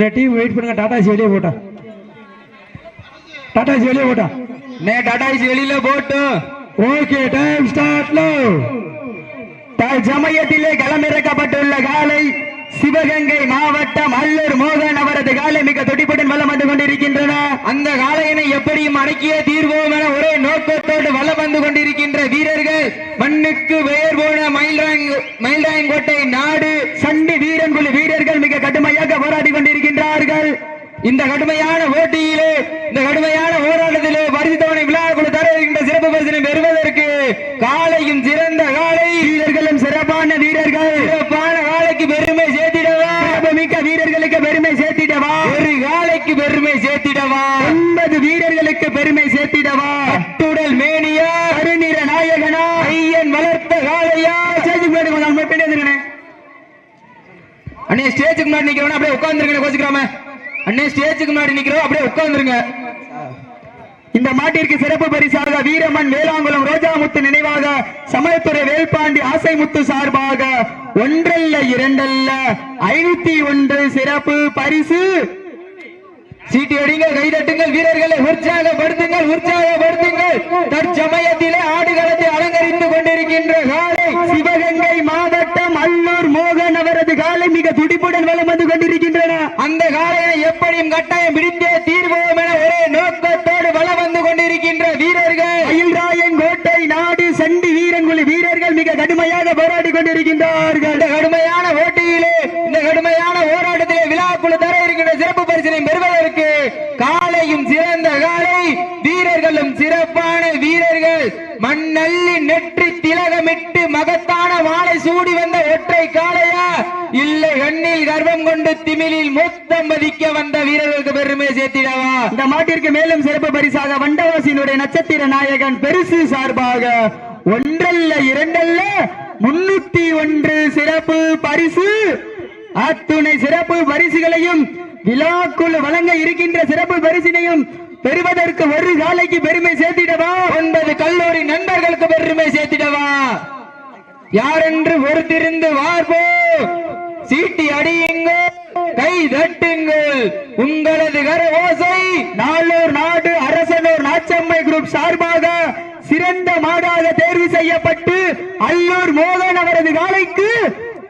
அண்ணே team wait பண்ணுங்க டாடாசி வெளியே போட்டா. டாடாசி வெளியே போட்டா. நே டாடாய்ஸ் வெளியில போட்டு. ஓகே டைம் ஸ்டார்ட் லோ சமயத்திலே களமிறக்கப்பட்டுள்ள காலை சிவகங்கை மாவட்டம் அல்லூர் மோகன் அவரது காலை மிக துடிப்புடன் வலம் வந்து கொண்டிருக்கின்றன. அந்த காலையினை எப்படியும் அடக்கிய தீர்வோம் என ஒரே நோக்கத்தோடு வலம் வந்து கொண்டிருக்கின்ற வீரர்கள் மண்ணுக்கு பெயர் போன மயில்ராங் மயில்ராயங்கோட்டை நாடு சண்டி வீரன் குழு வீரர்கள் மிக கடுமையாக போராடி கொண்டிருக்கின்றார்கள். இந்த கடுமையான போட்டியிலே இந்த கடுமையான போராட்டத்திலே பரிசுத்தவனை விழா குழு தர இருக்கின்ற சிறப்பு பரிசனை பெறுவதற்கு காலையும் சிறந்த காலை வீரர்களும் சிறப்பான வீரர்கள். சிறப்பான காலைக்கு பெருமை வீரர்களுக்கு பெருமை சேர்த்திடவா? ஒரு காலைக்கு பெருமை சேர்த்திடவா? ஒன்பது வீரர்களுக்கு பெருமை சேர்த்திடவா? அட்டுடல் மேனியா? கருநிற நாயகனா? ஐயன் வளர்த்த ஸ்டேஜுக்கு முன்னாடி. அண்ணே ஸ்டேஜுக்கு முன்னாடி நிக்கிறவன அப்படியே உட்கார்ந்துருங்க கோச்சுக்கிறாம அண்ணே ஸ்டேஜுக்கு முன்னாடி நிக்கிறோம் அப்படியே உட்கார்ந்துருங்க. இந்த மாட்டிற்கு சிறப்பு பரிசாக வீரமன் வேளாங்குளம் ரோஜாமுத்து நினைவாக சமயத்துறை வேல்பாண்டி ஆசைமுத்து சார்பாக ஒன்றல்ல இரண்டல்ல ஐநூத்தி ஒன்று சிறப்பு பரிசு. சீட்டி அடிங்கள் கைதட்டுங்கள் வீரர்களை உற்சாகப்படுத்துங்கள் உற்சாகப்படுத்துங்கள். தற்சமயத்திலே ஆடுகளத்தை அலங்கரித்துக் கொண்டிருக்கின்ற காலை சிவகங்கை மாவட்டம் அல்லூர் மோகன் அவரது காலை மிக துடிப்புடன் வளம் வந்து கொண்டிருக்கின்றன. அந்த காலையை எப்படியும் கட்டாயம் பிடி தீர்வோம் என ஒரே நோக்கத்தோடு வலம் வந்து கொண்டிருக்கின்ற வீரர்கள் அயில்ராயன் கோட்டை நாடு சண்டி வீரங்குழி வீரர்கள் மிக கடுமையாக போராடி கொண்டிருக்கின்றார்கள் இந்த கடுமையான போட்டியிலே இந்த கடுமையான போராட்டத்திலே விழாக்குழு தர இருக்கின்ற சிறப்பு பரிசினை பெறுவதற்கு காலையும் சிறந்த காலை வீரர்களும் சிறப்பான வீரர்கள். மண்ணள்ளி நெற்றி திலகமிட்டு மகத்தான வாழை சூடி வந்த ஒற்றை காளையா? இல்லை கண்ணில் கர்வம் கொண்டு திமிழில் மூத்தம் மதிக்க வந்த வீரர்களுக்கு பெருமை சேர்த்திடவா? இந்த மாட்டிற்கு மேலும் சிறப்பு பரிசாக வண்டவாசியினுடைய நட்சத்திர நாயகன் பெருசு சார்பாக ஒன்றல்ல இரண்டல்ல முன்னூத்தி ஒன்று சிறப்பு பரிசு. அத்துணை சிறப்பு பரிசுகளையும் விழாக்குள் வழங்க இருக்கின்ற சிறப்பு பரிசினையும் பெறுவதற்கு ஒரு காலைக்கு பெருமை சேர்த்திடவா? ஒன்பது கல்லூரி நண்பர்களுக்கு பெருமை சேர்த்திடவா? யாரென்று பொறுத்திருந்து வார்போ? சீட்டி அடியுங்கள் கை தட்டுங்கள் உங்களது கர ஓசை நாளூர் நாடு அரசனூர் நாச்சம்மை குரூப் சார்பாக சிறந்த மாடாக தேர்வு செய்யப்பட்டு அல்லூர் மோகன் அவரது காலைக்கு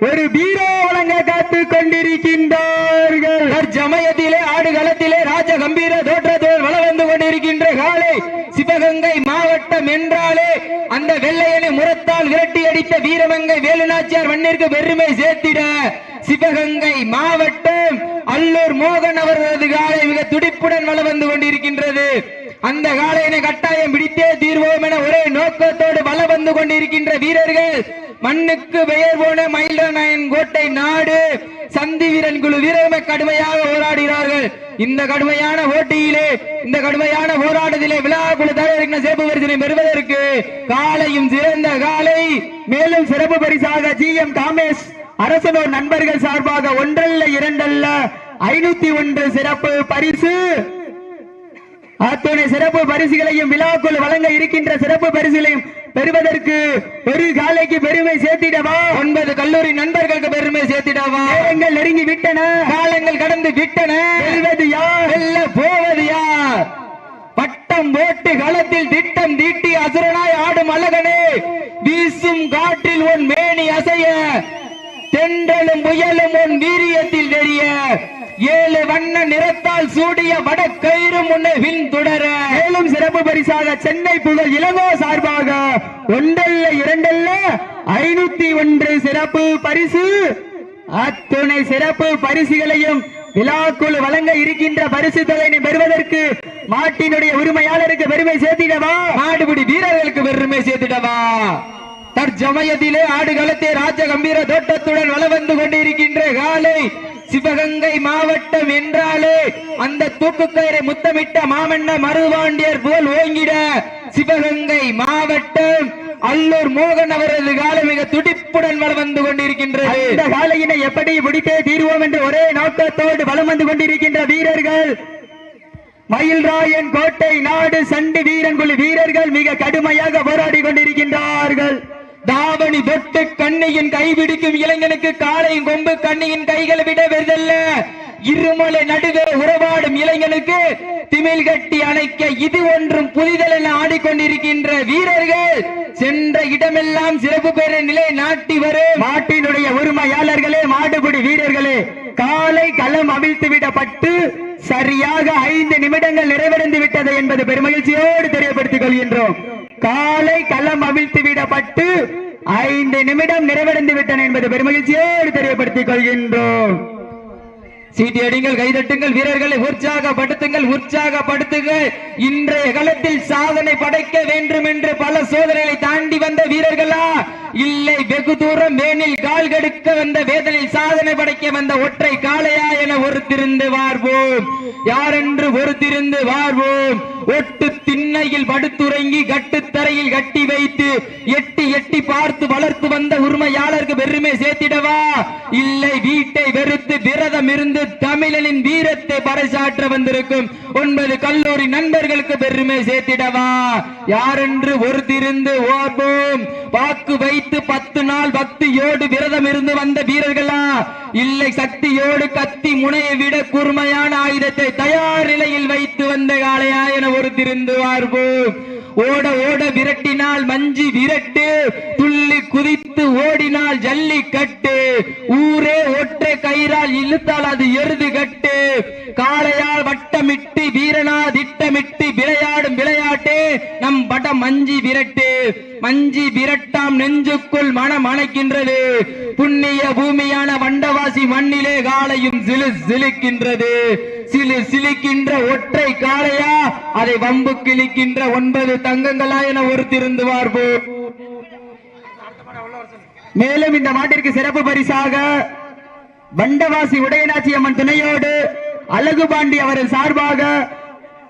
ஒரு பீரோ வழங்க காத்துக் கொண்டிருக்கின்றார்கள் தற்சமயத்திலே ஆடுகளத்திலே ராஜ கம்பீர தோற்றத்தோடு வள வந்து கொண்டிருக்கின்ற காலை சிவகங்கை மாவட்டம் என்றாலே அந்த வெள்ளையனை முரத்தால் விரட்டி அடித்த வீரமங்கை வேலுநாச்சியார் மண்ணிற்கு பெருமை சேர்த்திட சிவகங்கை மாவட்டம் அல்லூர் மோகன் அவர்களது காலை மிக துடிப்புடன் வள வந்து கொண்டிருக்கின்றது. அந்த காலையினை கட்டாயம் பிடித்தே தீர்வோம் என ஒரே நோக்கத்தோடு வள வந்து கொண்டிருக்கின்ற வீரர்கள் மண்ணுக்கு பெயர் போன மயிலநாயன் கோட்டை நாடு. சந்தி வீரன் குழு வீரர்கள் கடுமையாக போராடுகிறார்கள். இந்த கடுமையான போட்டியிலே இந்த கடுமையான போராட்டத்திலே விழா குழு தலைவர்கள் சிறப்பு பரிசினை பெறுவதற்கு காலையும் சிறந்த காலை மேலும் சிறப்பு பரிசாக ஜி எம் காமேஷ் அரசனோர் நண்பர்கள் சார்பாக ஒன்றல்ல இரண்டல்ல ஐநூத்தி ஒன்று சிறப்பு பரிசு. அத்துணை சிறப்பு பரிசுகளையும் விழாக்குள் வழங்க இருக்கின்ற சிறப்பு பரிசுகளையும் பெறுவதற்கு ஒரு காலைக்கு பெருமை சேர்த்திடவா? ஒன்பது கல்லூரி நண்பர்களுக்கு பெருமை சேர்த்திடவா? நேரங்கள் நெருங்கி விட்டன. காலங்கள் கடந்து விட்டன. வெல்வது யார்? வெல்ல போவது யார்? பட்டம் போட்டு களத்தில் திட்டம் தீட்டி அசுரனாய் ஆடும் அழகனே வீசும் காற்றில் உன் மேனி அசைய தென்றலும் புயலும் உன் வீரியத்தில் தெரிய ஏழு வண்ண நிறத்தால் சூடிய வடக்கயிறு முன்னே பின் தொடர. மேலும் சிறப்பு பரிசாக சென்னை புகழ் இளங்கோ சார்பாக ஒன்றல்ல இரண்டல்ல ஐநூத்தி ஒன்று சிறப்பு பரிசு. அத்துணை சிறப்பு பரிசுகளையும் விழாக்குழு வழங்க இருக்கின்ற பரிசு தொகையினை பெறுவதற்கு மாட்டினுடைய உரிமையாளருக்கு பெருமை சேர்த்திடவா? மாடுபிடி வீரர்களுக்கு பெருமை சேர்த்திடவா? தற்சமயத்திலே ஆடுகளத்தை ராஜ கம்பீர தோட்டத்துடன் வள வந்து கொண்டிருக்கின்ற காலை சிவகங்கை மாவட்டம் என்றாலே அந்த தூக்குக்கயிறை முத்தமிட்ட மாமன்ன மருவாண்டியர் போல் ஓங்கிட சிவகங்கை மாவட்டம். அல்லூர் மோகன் அவரது காலம் மிக துடிப்புடன் வளம் வந்து கொண்டிருக்கின்றது. இந்த காலையினை எப்படி பிடித்தே தீர்வோம் என்று ஒரே நோக்கத்தோடு வலம் வந்து கொண்டிருக்கின்ற வீரர்கள். மயில்ராயன் கோட்டை நாடு சண்டி வீரன் குழு வீரர்கள் மிக கடுமையாக போராடி கொண்டிருக்கின்றார்கள். தாவணி தொட்டு கண்ணியின் கைபிடிக்கும் இளைஞனுக்கு காலையும் கொம்பு கண்ணியின் கைகளை விட வெறுதல்ல. இருமலை நடுவே உறவாடும் இளைஞனுக்கு திமிழ் கட்டி அணைக்க இது ஒன்றும் புதிதல் என ஆடிக்கொண்டிருக்கின்ற வீரர்கள் சென்ற இடமெல்லாம் சிறப்பு பெற நிலை நாட்டி வரும். மாட்டினுடைய உரிமையாளர்களே மாடுபிடி வீரர்களே காலை களம் அவிழ்த்து விடப்பட்டு சரியாக ஐந்து நிமிடங்கள் நிறைவடைந்து விட்டது என்பது பெருமகிழ்ச்சியோடு தெரியப்படுத்திக் கொள்கின்றோம். காலை களம் அவிழ்த்து விடப்பட்டு ஐந்து நிமிடம் நிறைவடைந்து விட்டன என்பது பெருமகிழ்ச்சியோடு தெரியப்படுத்திக் கொள்கின்றோம். சீட்டி அடிங்கள் கைதட்டுங்கள் வீரர்களை உற்சாகப்படுத்துங்கள் உற்சாகப்படுத்துங்கள். இன்றைய களத்தில் சாதனை படைக்க வேண்டும் என்று பல சோதனைகளை தாண்டி வந்த வீரர்களா? இல்லை வெகு தூரம் மேனில் கால் கெடுக்க வந்த வேதனையில் சாதனை படைக்க வந்த ஒற்றை காளையா என ஒருத்திருந்து வார்வோம். யாரென்று ஒருத்திருந்து வார்வோம். ஒட்டு திண்ணையில் படுத்துறங்கி கட்டுத்தரையில் கட்டி வைத்து எட்டி எட்டி பார்த்து வளர்த்து வந்த உரிமையாளருக்கு பெருமை சேர்த்திடவா? இல்லை வீட்டை வெறுத்து விரதம் இருந்து தமிழனின் வீரத்தை பறைசாற்ற வந்திருக்கும் ஒன்பது கல்லூரி நண்பர்களுக்கு பெருமை சேர்த்திடவா. யாரென்று ஒருத்திருந்து ஓர்வோம். வாக்கு வைத்து பத்து நாள் பக்தியோடு விரதம் இருந்து வந்த வீரர்களா. இல்லை சக்தியோடு கத்தி முனையை விட கூர்மையான ஆயுதத்தை தயார் நிலையில் வைத்து வந்த காலையா என ஒருத்திருந்து வார்வோம். ஓட ஓட விரட்டினால் மஞ்சு விரட்டு துள்ளி குதித்து ஓடினால் ஜல்லி கட்டு. ஊரே ஒற்றை கயிறால் இழுத்தால் அது எருது கட்டு. காளையால் வட்டமிட்டு வீரனா விளையாடும் விளையாட்டு நம் பட மஞ்சி விரட்டு மஞ்சி விரட்டாம் நெஞ்சுக்குள் மனம் அணைக்கின்றது. புண்ணிய பூமியான வண்டவாசி மண்ணிலே காளையும் சிலு சிலுக்கின்றது. சிலு சிலுக்கின்ற ஒற்றை காளையா அதை வம்பு கிழிக்கின்ற ஒன்பது தங்கங்களா என ஒருத்திருந்து பார்ப்போம். மேலும் இந்த மாட்டிற்கு சிறப்பு பரிசாக வண்டவாசி உடையநாச்சி அம்மன் துணையோடு அழகுபாண்டி அவரின் சார்பாக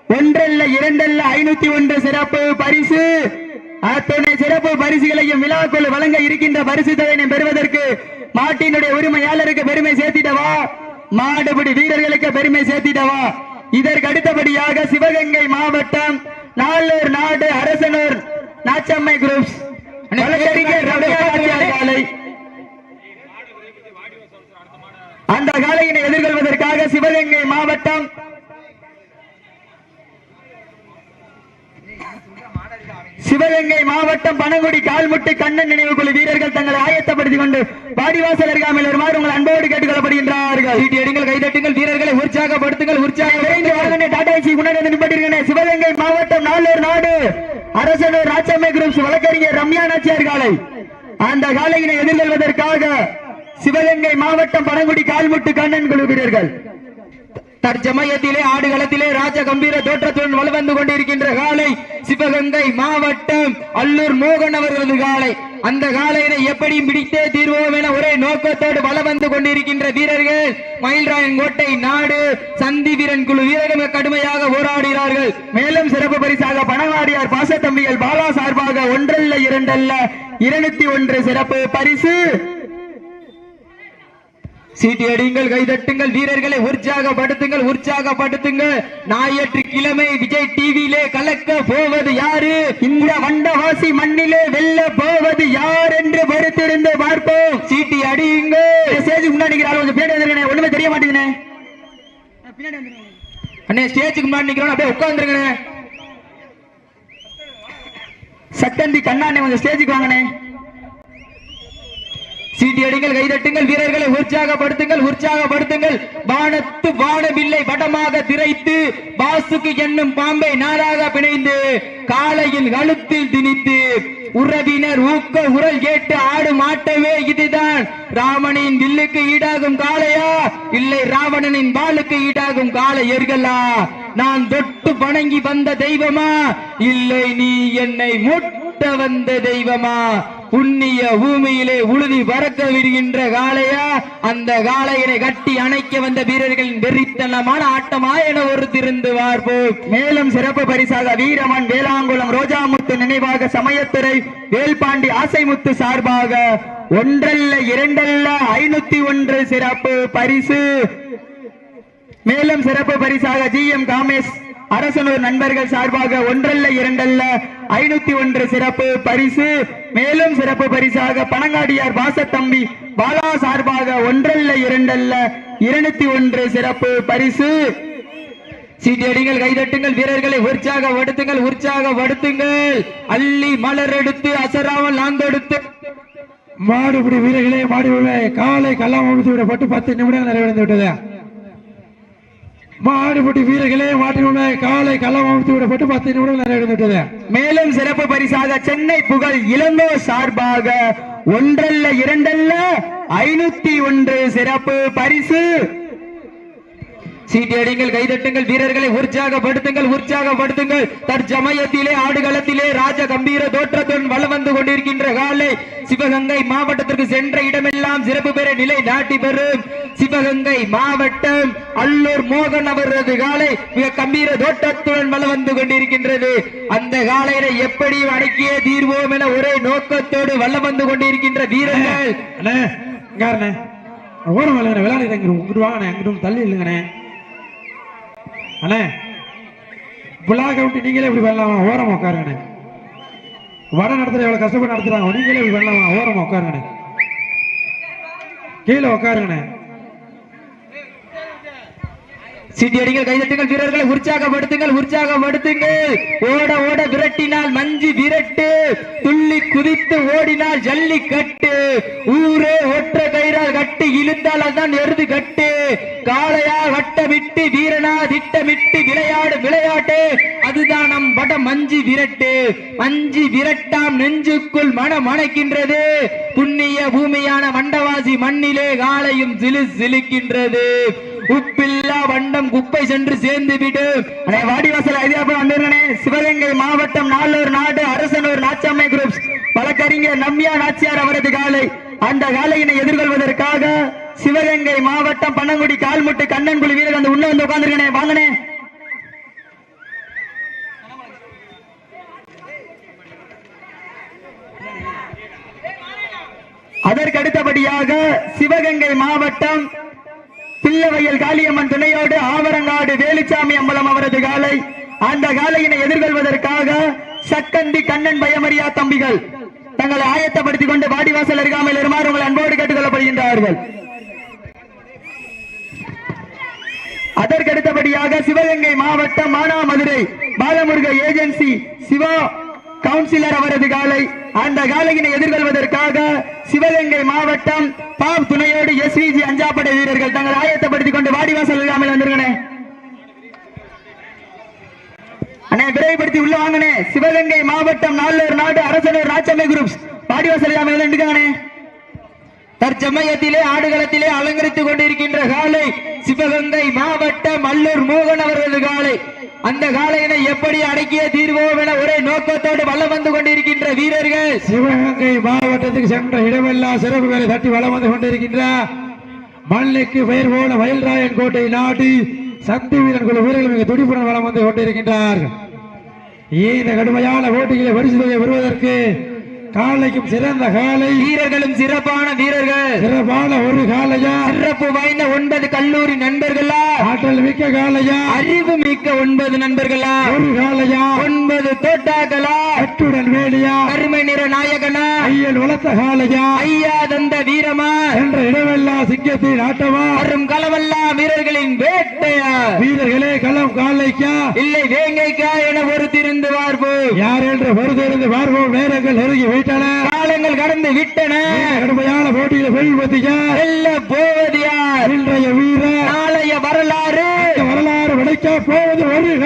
ஒன்றல்ல இரண்டல்ல ஐநூத்தி ஒன்று சிறப்பு பரிசு. அத்துணை சிறப்பு பரிசுகளையும் விழாக்குள் வழங்க இருக்கின்ற பரிசு தொகையினை பெறுவதற்கு மாட்டினுடைய உரிமையாளருக்கு பெருமை சேர்த்திடவா மாடுபிடி வீரர்களுக்கு பெருமை சேர்த்திடவா இதற்கு அடுத்தபடியாக சிவகங்கை மாவட்டம் நாளூர் நாடு அரசனூர் நாச்சம்மை குரூப்ஸ் அந்த காலையினை எதிர்கொள்வதற்காக சிவகங்கை மாவட்டம் சிவகங்கை மாவட்டம் பனங்குடி கால்முட்டு கண்ணன் நினைவு குழு வீரர்கள் தங்களை ஆயத்தப்படுத்திக் கொண்டு வாடிவாசல் அருகாமையில் வருமாறு உங்கள் அன்போடு கேட்டுக்கொள்ளப்படுகின்றார்கள். அடிங்கள் கைதட்டுங்கள் வீரர்களை உற்சாகப்படுத்துங்கள் உற்சாகம் விரைந்து வாருங்க டாடா ஏசி முன்னாடி வந்து நிப்பாட்டிருக்கேன் சிவகங்கை மாவட்டம் நாளூர் நாடு. அரசனூர் ராச்சம்மை குரூப்ஸ் வழக்கறிஞர் ரம்யா நாச்சியார் காலை. அந்த காலையினை எதிர்கொள்வதற்காக சிவகங்கை மாவட்டம் பனங்குடி கால்முட்டு கண்ணன் குழு வீரர்கள். தற்சமயத்திலே ஆடுகளத்திலே ராஜ கம்பீர தோற்றத்துடன் வலுவந்து கொண்டிருக்கின்ற காலை சிவகங்கை மாவட்டம் அல்லூர் மோகன் அவர்களது காலை. அந்த காலையினை எப்படி பிடித்தே தீர்வோம் என ஒரே நோக்கத்தோடு வலவந்து வந்து கொண்டிருக்கின்ற வீரர்கள் மயில்ராயன் கோட்டை நாடு சந்தி வீரன் குழு வீரர்கள் கடுமையாக போராடுகிறார்கள். மேலும் சிறப்பு பரிசாக பணவாடியார் பாசத்தம்பிகள் பாலா சார்பாக ஒன்றல்ல இரண்டல்ல இருநூத்தி ஒன்று சிறப்பு பரிசு. சீட்டி அடியுங்கள் கைதட்டுங்கள் வீரர்களை உற்சாகப்படுத்துங்கள் உற்சாகப்படுத்துங்கள். ஞாயிற்று கிழமை விஜய் டிவியிலே கலக்க போவது யாரு? இந்த வண்டவாசி மண்ணிலே வெல்ல போவது யார் என்று பொறுத்திருந்து பார்ப்போம். சீட்டி அடியுங்கள். ஸ்டேஜுக்கு முன்னாடி நிக்கிற ஆளு கொஞ்சம் பின்னாடி வந்துருங்கண்ணே. ஒண்ணுமே தெரிய மாட்டேங்குதுண்ணே. அண்ணே ஸ்டேஜுக்கு முன்னாடி நிக்கிறோம் அப்படியே உட்காந்துருங்கண்ணே சட்டந்தி கண்ணாண்ணே கொஞ்சம் ஸ்டேஜுக்கு வாங்கண்ணே. சீட்டியடிங்கள் கைதட்டுங்கள் வீரர்களை உற்சாகப்படுத்துங்கள் உற்சாகப்படுத்துங்கள். வானத்து வானவில்லை வடமாக திரைத்து பாசுக்கு என்னும் பாம்பை நாராக பிணைந்து காளையின் கழுத்தில் திணித்து உறவினர் ஊக்க உரல் கேட்டு ஆடு மாட்டவே இதுதான். ராமனின் வில்லுக்கு ஈடாகும் காளையா? இல்லை ராவணனின் வாளுக்கு ஈடாகும் காலை எர்களா? நான் தொட்டு வணங்கி வந்த தெய்வமா? இல்லை நீ என்னை முட்ட வந்த தெய்வமா? புண்ணிய பூமியிலே உழுதி பறக்க விடுகின்ற காளையா? அந்த காளையினை கட்டி அணைக்க வந்த வீரர்களின் வெறித்தனமான ஆட்டமா என ஒரு திருந்து பார்ப்போம். மேலும் சிறப்பு பரிசாக வீரமன் வேளாங்குளம் ரோஜாமுத்து நினைவாக சமயத்துறை வேல்பாண்டி ஆசைமுத்து சார்பாக ஒன்றல்ல இரண்டல்ல ஐநூத்தி ஒன்று சிறப்பு பரிசு. மேலும் சிறப்பு பரிசாக ஜி எம் காமேஷ் அரசனூர் நண்பர்கள் சார்பாக ஒன்றல்ல இரண்டல்ல ஐநூத்தி ஒன்று சிறப்பு பரிசு. மேலும் சிறப்பு பரிசாக பனங்காடியார் வாசத்தம்பி பாலா சார்பாக ஒன்றல்ல இரண்டல்ல இருநூத்தி ஒன்று சிறப்பு பரிசு. சீட்டியடிங்கள் கைதட்டுங்கள் வீரர்களை உற்சாக வடுத்துங்கள் உற்சாக வடுத்துங்கள் அள்ளி மலர் எடுத்து அசராமல் நாந்தெடுத்து. மாடுபிடி வீரர்களே மாடுபிடி காலை கல்லாம் அமைத்து விடப்பட்டு பத்து நிமிடங்கள் நிறைவடைந்து விட்டதா. மாடுபிடி வீரர்களே மாட்டு காலை கல்லாம் அமைத்து விடப்பட்டு பத்து நிமிடம் நிறைவடைந்து மேலும் சிறப்பு பரிசாக சென்னை புகழ் இளங்கோ சார்பாக ஒன்றல்ல இரண்டல்ல ஐநூத்தி ஒன்று சிறப்பு பரிசு. சீட்டியடிங்கள் கைதட்டுங்கள் வீரர்களை உற்சாகப்படுத்துங்கள் உற்சாகப்படுத்துங்கள். தற்சமயத்திலே ஆடுகளத்திலே ராஜ கம்பீர தோற்றத்துடன் வலம் வந்து கொண்டிருக்கின்ற காலை சிவகங்கை மாவட்டத்திற்கு சென்ற இடமெல்லாம் சிறப்பு பெற நிலை நாட்டி பெறும் சிவகங்கை மாவட்டம் அல்லூர் மோகன் அவரது காலை மிக கம்பீர தோட்டத்துடன் வலம் வந்து கொண்டிருக்கின்றது. அந்த காலையில எப்படி அடக்கியே தீர்வோம் என ஒரே நோக்கத்தோடு வல்ல வந்து கொண்டிருக்கின்ற வீரர்கள். அண்ணே இங்காருண்ணே ஓரம் இல்லைங்கண்ணே விளையாடுறேன் இங்கிட்டு வாங்கண்ணே. இங்கிட்டு தள்ளி இல்லைங்கண்ணே அண்ணே விழாக்க விட்டு நீங்களே இப்படி பண்ணலாமா ஓரமாக உட்காருங்கண்ணே. வட நடத்துகிற எவ்வளோ கஷ்டப்பட்டு நடத்துகிறாங்க நீங்களே இப்படி பண்ணலாமா ஓரமாக உட்காருங்கண்ணே. கீழே உட்காருங்கண்ணே. சீட்டியடிகள் கைதட்டுங்கள் வீரர்களை உற்சாகப்படுத்துங்கள் உற்சாகப்படுத்துங்கள் ஓட ஓட விரட்டினால் மஞ்சு விரட்டு துள்ளி குதித்து ஓடினால் ஜல்லி கட்டு ஊரே ஒற்ற கயிறால் கட்டு இழுத்தால் அதுதான் எருது கட்டு. காளையா வட்டமிட்டு வீரனா திட்டமிட்டு விளையாடு விளையாட்டு அதுதான் நம் வட மஞ்சு விரட்டு. மஞ்சு விரட்டாம் நெஞ்சுக்குள் மனம் அணைக்கின்றது. புண்ணிய பூமியான வண்டவாசி மண்ணிலே காலையும் சிலு சிலுக்கின்றது. உப்பில்லா வண்டம் குப்பை சென்று சேர்ந்து விடு வாடிவாசல் ஐதியாபுரம் வந்திருக்கனே சிவகங்கை மாவட்டம் நாளூர் நாடு அரசனூர் நாச்சாமை குரூப்ஸ் வழக்கறிஞர் நம்யா நாச்சியார் அவரது காலை. அந்த காலையினை எதிர்கொள்வதற்காக சிவகங்கை மாவட்டம் பன்னங்குடி கால்முட்டு கண்ணன் குழு வீரர் அந்த உள்ள வந்து உட்கார்ந்துருக்கனே. வாங்கனே அதற்கு அடுத்தபடியாக சிவகங்கை மாவட்டம் பிள்ளவையல் காளியம்மன் துணையோடு ஆவரங்காடு வேலுச்சாமி அம்பலம் அவரது காலை. அந்த காலையினை எதிர்கொள்வதற்காக சக்கந்தி கண்ணன் பயமரியா தம்பிகள் தங்களை ஆயத்தப்படுத்திக் கொண்டு வாடிவாசல் அருகாமையில் இருமாறு உங்கள் அன்போடு கேட்டுக் கொள்ளப்படுகின்றார்கள் அதற்கு அடுத்தபடியாக சிவகங்கை மாவட்டம் மானாமதுரை பாலமுருக ஏஜென்சி சிவா கவுன்சிலர் அவரது காலை அந்த காலையினை எதிர்கொள்வதற்காக சிவகங்கை மாவட்டம் பாப் துணையோடு எஸ்விஜி அஞ்சாப்படை வீரர்கள் தங்கள் ஆயத்தப்படுத்திக் கொண்டு வாடிவாசல் இல்லாமல் வந்திருக்கனே. அண்ணே விரைவுபடுத்தி உள்ள வாங்கினே சிவகங்கை மாவட்டம் நாலூர் நாடு அரசனூர் ராச்சமை குரூப்ஸ். வாடிவாசல் இல்லாமல் நின்றுக்காங்கண்ணே. தற்சமயத்திலே ஆடுகளத்திலே அலங்கரித்துக் கொண்டிருக்கின்ற காலை சிவகங்கை மாவட்டம் அல்லூர் மோகன் அவர்களது காலை. அந்த காலையினை எப்படி அடக்கிய தீர்வோம் என ஒரே நோக்கத்தோடு வலம் வந்து கொண்டிருக்கின்ற வீரர்கள். சிவகங்கை மாவட்டத்துக்கு சென்ற இடமெல்லாம் சிறப்பு வேலை தட்டி வளம் வந்து கொண்டிருக்கின்ற மண்ணுக்கு பெயர் போன வயல்ராயன் கோட்டை நாட்டி சக்தி வீரன் குழு வீரர்கள் மிக துடிப்புடன் வளம் வந்து கொண்டிருக்கின்றார்கள். இந்த கடுமையான போட்டிகளை பரிசுகளை பெறுவதற்கு காலைக்கும் சிறந்த காலை. வீரர்களும் சிறப்பான வீரர்கள். சிறப்பான ஒரு காலையா? சிறப்பு வாய்ந்த ஒன்பது கல்லூரி நண்பர்களா? ஆற்றல் மிக்க காலையா? அறிவு மிக்க ஒன்பது நண்பர்களா? ஒரு காலையா? ஒன்பது தோட்டாக்களா? கட்டுடன் வேலியா? கருமை நிற நாயகனா? ஐயன் வளர்த்த காலையா? ஐயா தந்த வீரமா? என்ற இடமெல்லாம் சிங்கத்தின் ஆட்டமா? வரும் களவல்லா வீரர்களின் வேட்டையா? வீரர்களே களம் காலைக்கா? இல்லை வேங்கைக்கா என ஒரு திருந்து பார்ப்போம் யார் என்று பொறுத்திருந்து பார்ப்போம் நேரங்கள் நெருங்கி விட்டன. காலங்கள் கடந்து விட்டன. கடுமையான போட்டியில வெளிப்பத்தியா வெல்ல போவது யார்? இன்றைய வீரர். நாளைய வரலாறு. வரலாறு விடைக்க போவது ஒரு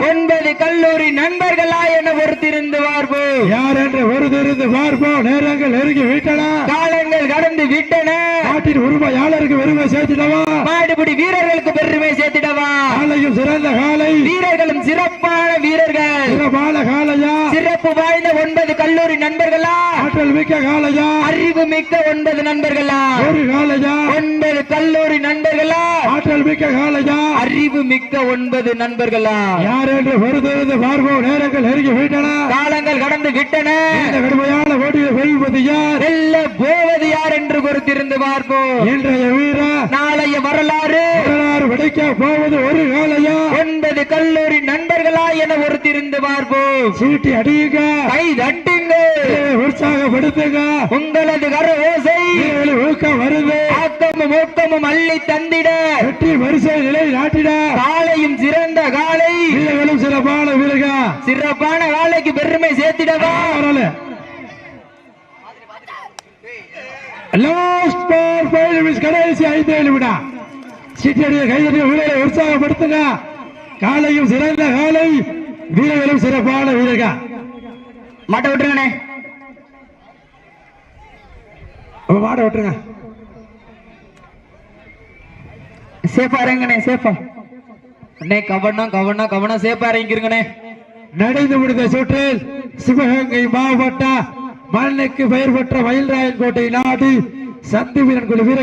ஒன்பது கல்லூரி நண்பர்களா என ஒரு திருந்து பார்ப்போம். யார் என்று பொறுத்திருந்து பார்ப்போம். நேரங்கள் நெருங்கி விட்டன. காலங்கள் கடந்து விட்டன. நாட்டின் உரிமையாளருக்கு பெருமை சேர்த்திடவா? மாடுபிடி வீரர்களுக்கு பெருமை சேர்த்திடவா? காலையும் சிறந்த காலை. வீரர்களும் சிறப்பான வீரர்கள். சிறப்பான காலையா? சிறப்பு வாய்ந்த ஒன்பது கல்லூரி நண்பர்களா? ஆற்றல் மிக்க காலையா? அறிவு மிக்க ஒன்பது நண்பர்களா? ஒரு காலையா? ஒன்பது கல்லூரி நண்பர்களா? ஆற்றல் மிக்க காலையா? அறிவு மிக்க ஒன்பது நண்பர்களா? யார் என்று பொறுத்திருந்து பார்ப்போம் நேரங்கள் நெருங்கி விட்டன. காலங்கள் கடந்து விட்டன இந்த கடுமையான போட்டியில் வெளிப்பது யார்? வெல்ல போவது யார் என்று பொறுத்திருந்து பார்ப்போம் இன்றைய வீரா நாளைய வரலாறு. வரலாறு வெடிக்க போவது ஒரு காலையா ஒன்பது கல்லூரி நண்பர்களா என பொறுத்திருந்து பார்ப்போம். சீட்டி அடியுங்க. கை தட்டுங்க. உற்சாகப்படுத்துங்க. உங்களது கர ஓசை ஊக்கம் வருது. ஆக்கமும் ஊக்கமும் அள்ளி தந்திட. வெற்றி வரிசை நிலை நாட்டிட. காலையும் சிறந்த காலை. வீரர்களும் சிறப்பான வீரர்கள். சிறப்பான காலைக்கு பெருமை சேர்த்திடவா? லாஸ்ட் பார் ஃபைவ் நிமிஷம் கடைசி ஐந்து நிமிடம் சீட்டடிய கைதட்டிய வீரரை உற்சாகப்படுத்துங்க. காலையும் சிறந்த காலை வீரர்களும் சிறப்பான வீரர்கள். மாட்ட விட்டுருங்கண்ணே. அப்ப மாட விட்டுருங்க. சேஃபா இறங்குண்ணே சேஃபா. அண்ணே கவனம் கவனம் கவனம் சேஃபா இறங்கிருங்கண்ணே. நடந்து முடிந்த சுற்றில் சிவகங்கை மாவட்ட மண்ணுக்கு பெயர் பெற்ற மயில்ராயன் கோட்டை நாடு சந்து வீரன் குழு வீரர்கள்